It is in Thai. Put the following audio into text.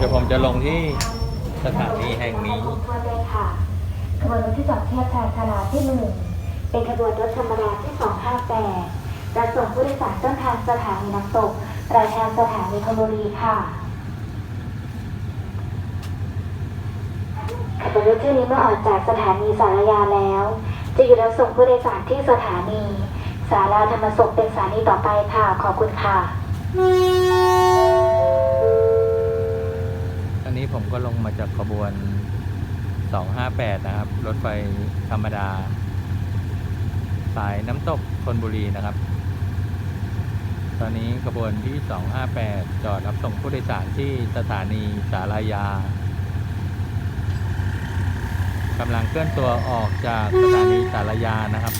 จะลงที่สถานีแห่งนี้ทั่วเลยค่ะขบวนรถที่จอดเทียบชานชาลาที่หนึ่งเป็นขบวนรถธรรมดาที่258จะส่งผู้โดยสารต้นทางสถานีน้ำตกปลายทางสถานีธนบุรีค่ะขบวนรถที่นี้เมื่อออกจากสถานีสารยาแล้ว จะอยู่รับส่งผู้โดยสารที่สถานี สาราธรรมสุขเป็นสถานีต่อไปค่ะ ขอบคุณค่ะ นี้ผมก็ลงมาจากขบวน 258 นะครับ รถไฟธรรมดา สายน้ำตกธนบุรีนะครับ ตอนนี้ขบวนที่ 258 จอดรับส่งผู้โดยสารที่สถานีสารายากำลังเคลื่อนตัวออกจากสถานีสารยานะครับ